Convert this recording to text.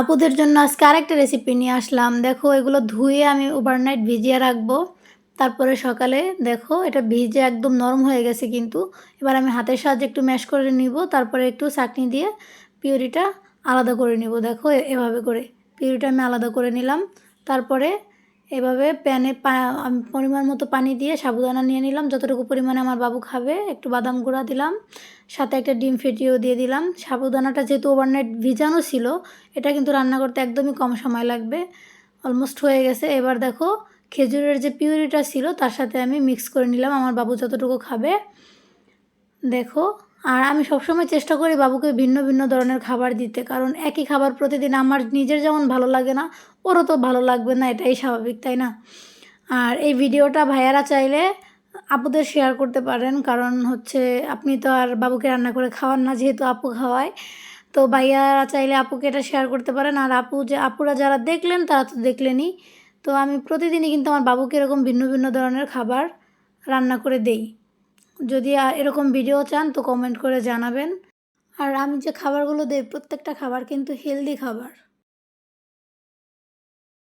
আপুদের জন্য আজকে আরেকটা রেসিপি নিয়ে আসলাম। দেখো, এগুলো ধুয়ে আমি ওভারনাইট ভিজিয়ে রাখব। তারপরে সকালে দেখো, এটা ভিজে একদম নরম হয়ে গেছে কিন্তু। এবার আমি হাতের সাহায্যে একটু ম্যাশ করে নিব, তারপরে একটু চাটনি দিয়ে পিউরিটা আলাদা করে নিব। দেখো এভাবে করে পিউরিটা আমি আলাদা করে নিলাম। তারপরে এভাবে প্যানে আমি পরিমাণ মতো পানি দিয়ে সাবুদানা নিয়ে নিলাম। যতটুকু পরিমাণে আমার বাবু খাবে, একটু বাদাম গুঁড়া দিলাম, সাথে একটা ডিম ফেটিয়েও দিয়ে দিলাম। সাবুদানাটা যেহেতু ওভারনাইট ভিজানো ছিল, এটা কিন্তু রান্না করতে একদমই কম সময় লাগবে। অলমোস্ট হয়ে গেছে। এবার দেখো, খেজুরের যে পিউরিটা ছিল, তার সাথে আমি মিক্স করে নিলাম। আমার বাবু যতটুকু খাবে, দেখো আর আমি সবসময় চেষ্টা করি বাবুকে ভিন্ন ভিন্ন ধরনের খাবার দিতে, কারণ একই খাবার প্রতিদিন আমার নিজের যেমন ভালো লাগে না, ওরও তো ভালো লাগবে না, এটাই স্বাভাবিক, তাই না? আর এই ভিডিওটা ভাইয়ারা চাইলে আপুদের শেয়ার করতে পারেন, কারণ হচ্ছে আপনি তো আর বাবুকে রান্না করে খাওয়ান না, যেহেতু আপু খাওয়ায়। তো ভাইয়ারা চাইলে আপুকে এটা শেয়ার করতে পারেন, আর আপু যে, আপুরা যারা দেখলেন তারা তো দেখলেনই। তো আমি প্রতিদিনই কিন্তু আমার বাবুকে এরকম ভিন্ন ভিন্ন ধরনের খাবার রান্না করে দেই। যদি এরকম ভিডিও চান তো কমেন্ট করে জানাবেন। আর আমি যে খাবারগুলো দেই, প্রত্যেকটা খাবার কিন্তু হেলদি খাবার।